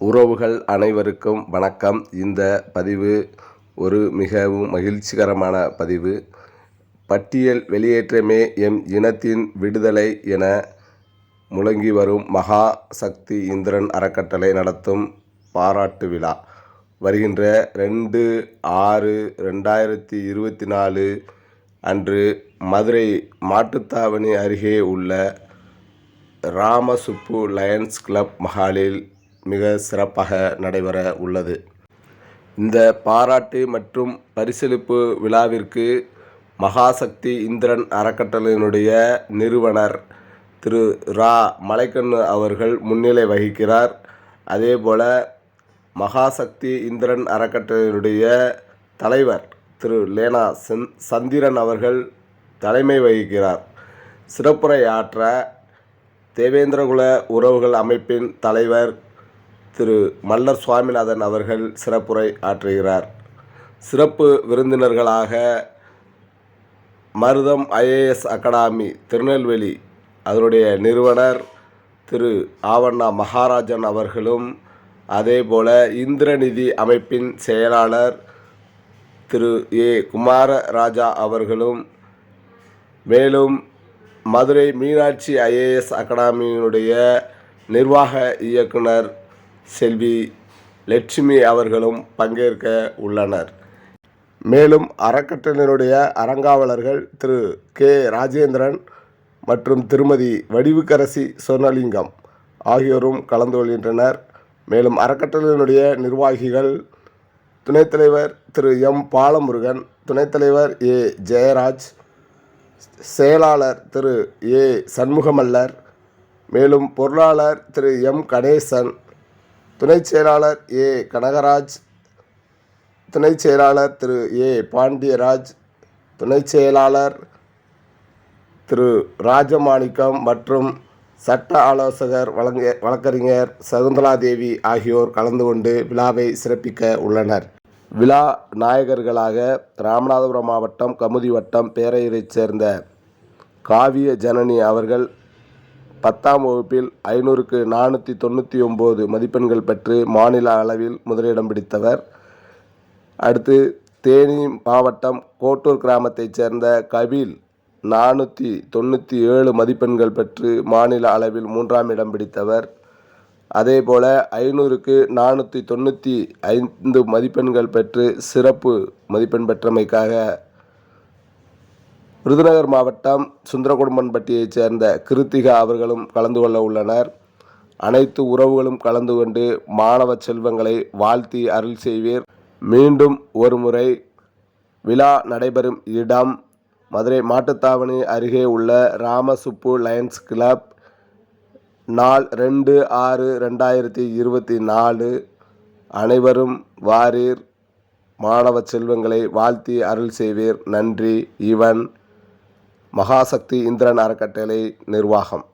உறவுகள் அனைவருக்கும் வணக்கம். இந்த பதிவு ஒரு மிகவும் மகிழ்ச்சிகரமான பதிவு. பட்டியல் வெளியேற்றமே எம் இனத்தின் விடுதலை என முழங்கி வரும் மகா சக்தி இந்திரன் அறக்கட்டளை நடத்தும் பாராட்டு விழா. வருகின்ற ரெண்டு ஆறு ரெண்டாயிரத்தி இருபத்தி நாலு அன்று மதுரை மாட்டுத்தாவணி அருகே உள்ள ராமசுப்பு லயன்ஸ் கிளப் மஹாலில் மிக சிறப்பாக நடைபெற உள்ளது. இந்த பாராட்டு மற்றும் பரிசளிப்பு விழாவிற்கு மகாசக்தி இந்திரன் அறக்கட்டளையினுடைய நிறுவனர் திரு ரா. மலைக்கண்ணு அவர்கள் முன்னிலை வகிக்கிறார். அதேபோல மகாசக்தி இந்திரன் அறக்கட்டளையினுடைய தலைவர் திரு. லேனா சந் சந்திரன் அவர்கள் தலைமை வகிக்கிறார். சிறப்புரை ஆற்ற தேவேந்திரகுல உறவுகள் அமைப்பின் தலைவர் திரு மல்லர் சுவாமிநாதன் அவர்கள் சிறப்புரை ஆற்றுகிறார். சிறப்பு விருந்தினர்களாக மருதம் ஐஏஎஸ் அகாடமி திருநெல்வேலி அதனுடைய நிறுவனர் திரு ஆவண்ணா மகாராஜன் அவர்களும் அதேபோல இந்திரநிதி அமைப்பின் செயலாளர் திரு ஏ குமாரராஜா அவர்களும் மேலும் மதுரை மீனாட்சி ஐஏஎஸ் அகாடமியினுடைய நிர்வாக இயக்குனர் செல்வி லட்சுமி அவர்களும் பங்கேற்க உள்ளனர். மேலும் அறக்கட்டளையினுடைய அறங்காவலர்கள் திரு. கே. ராஜேந்திரன் மற்றும் திருமதி வடிவுக்கரசி சொர்ணலிங்கம் ஆகியோரும் கலந்து கொள்கின்றனர். மேலும் அறக்கட்டளையினுடைய நிர்வாகிகள் துணைத் தலைவர் திரு. எம். பாலமுருகன் துணைத் தலைவர் ஏ. ஜெயராஜ் செயலாளர் திரு. ஏ. சண்முகமல்லர் மேலும் பொருளாளர் திரு. எம். கணேசன் துணைச் செயலாளர் ஏ. கனகராஜ் துணைச் செயலாளர் திரு ஏ. பாண்டியராஜ் துணைச் செயலாளர் திரு ராஜமாணிக்கம் மற்றும் சட்ட ஆலோசகர் வழங்க வழக்கறிஞர் சகுந்தலாதேவி ஆகியோர் கலந்து கொண்டு விழாவை சிறப்பிக்க உள்ளனர். விழா நாயகர்களாக ராமநாதபுரம் மாவட்டம் கமுதி வட்டம் பேரையரைச் சேர்ந்த காவிய ஜனனி அவர்கள் பத்தாம் வகுப்பில் ஐநூறுக்கு நானூற்றி தொண்ணூற்றி ஒம்பது மதிப்பெண்கள் பெற்று மாநில அளவில் முதலிடம் பிடித்தவர். அடுத்து தேனி மாவட்டம் கோட்டூர் கிராமத்தைச் சேர்ந்த கபில் நானூற்றி தொண்ணூற்றி ஏழு மதிப்பெண்கள் பெற்று மாநில அளவில் மூன்றாம் இடம் பிடித்தவர். அதேபோல ஐநூறுக்கு நானூற்றி தொண்ணூற்றி ஐந்து மதிப்பெண்கள் பெற்று சிறப்பு மதிப்பெண் பெற்றமைக்காக விருதுநகர் மாவட்டம் சுந்தரகுடும்பன்பட்டியைச் சேர்ந்த கிருத்திகா அவர்களும் கலந்து கொள்ள உள்ளனர். அனைத்து உறவுகளும் கலந்து கொண்டு மாணவ செல்வங்களை வாழ்த்தி அருள் செய்வீர். மீண்டும் ஒருமுறை விழா நடைபெறும் இடம் மதுரை மாட்டுத்தாவணி அருகே உள்ள ராமசுப்பு லயன்ஸ் கிளப் நாள் ரெண்டு ஆறு ரெண்டாயிரத்தி இருபத்தி நாலு. அனைவரும் வாரீர். மாணவ செல்வங்களை வாழ்த்தி அருள் செய்வீர். நன்றி. இவன் மகாசக்தி இந்திரன் அறக்கட்டளை நிர்வாகம்.